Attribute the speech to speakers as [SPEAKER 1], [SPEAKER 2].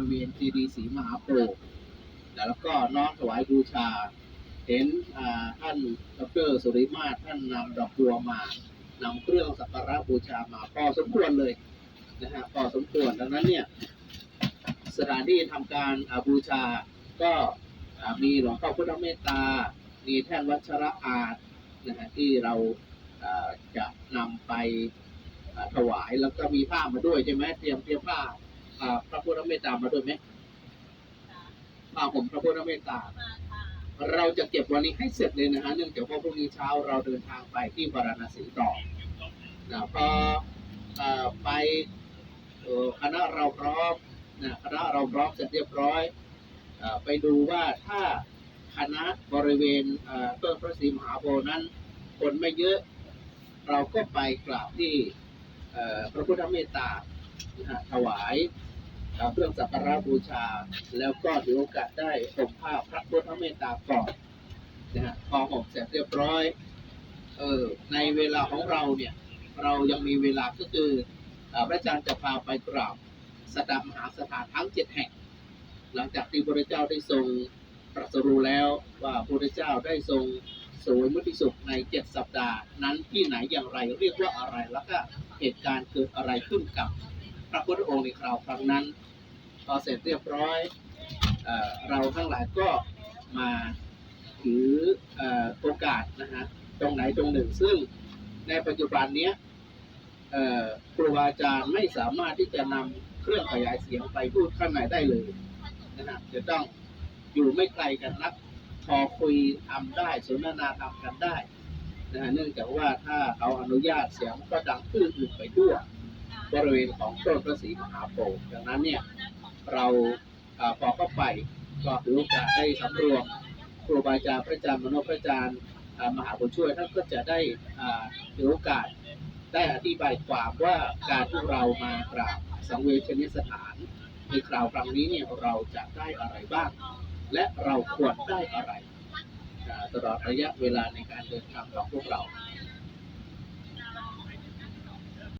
[SPEAKER 1] ริเวณเจดีย์ศรีมหาโพธิ์แล้วก็น้อมถวายบูชา เห็นอ่าท่านดรสุริมาท่านนำดอกบัวมานำเครื่องสักการะบูชามาพอสมควรเลยนะฮะพอสมควรดังนั้นเนี่ยสถานที่ทำการอาบูชาก็มีหลวงพ่อพุทธเมตตา มีแท่นวัชระอาจนะฮะที่เราจะนำไปถวายแล้วก็มีผ้ามาด้วยใช่ไหมเตรียมเตรียมผ้า พระพุทธเมตตามาด้วยไหมผ้าห่มพระพุทธเมตตา เราจะเก็บวันนี้ให้เสร็จเลยนะฮะเนื่องจากว่าพรุ่งนี้เช้าเราเดินทางไปที่วาราณสีต่อนะพอเอ่อไปคณะเราพร้อมนะคณะเราพร้อมเสร็จเรียบร้อยอ่อไปดูว่าถ้าคณะบริเวณอ่อต้นพระศรีมหาโพธิ์นั้นคนไม่เยอะ เราก็ไปกราบที่อ่อพระพุทธเมตตา ถวายเครื่องสักการะบูชา แล้วก็ถือโอกาสได้ห่มผ้าพระพุทธเมตตาก่อนนะฮะพอห่มเสร็จเรียบร้อยเออในเวลาของเราเนี่ย เรายังมีเวลาก็คือพระอาจารย์จะพาไปกราบสดามหาสถานทั้งเจ็ดแห่ง หลังจากที่พระเจ้าได้ทรงตรัสรู้แล้วว่าพระเจ้าได้ทรงสวยมุติสุขในเจ็ดสัปดาห์ นั้นที่ไหนอย่างไรเรียกว่าอะไรแล้วก็เหตุการณ์เกิดอะไรขึ้นกับ พระพุทธองค์ในคราวครั้งนั้น พอเสร็จเรียบร้อยเอเราทั้งหลายก็มาถืออโอกาสนะฮะตรงไหนตรงหนึ่ง ซึ่งในปัจจุบันเนี้ยครูบาอาจารย์ไม่สามารถที่จะนำเครื่องขยายเสียงไปพูดข้างในได้เลยนะฮะจะต้องอยู่ไม่ไกลกันนักพอคุยทำได้สนทนาทำกันได้นะฮะเนื่องจากว่าถ้าเขาอนุญาตเสียงก็ดังคลื่นอื่นไปทั่ว บริเวณของต้นพระศรีมหาโพธิ์ดังนั้นเนี่ยเราพอเข้าไปก็ถือโอกาสได้สำรวมครูบาอาจารย์พระอาจารย์มโนพระอาจารย์มหาบุญช่วยท่านก็จะได้อ่าถือโอกาสได้อธิบายความว่าการที่เรามากราบสังเวชนียสถานในคราวครั้งนี้เนี่ยเราจะได้อะไรบ้าง และเราควรได้อะไรตลอดระยะเวลาในการเดินทางของพวกเรา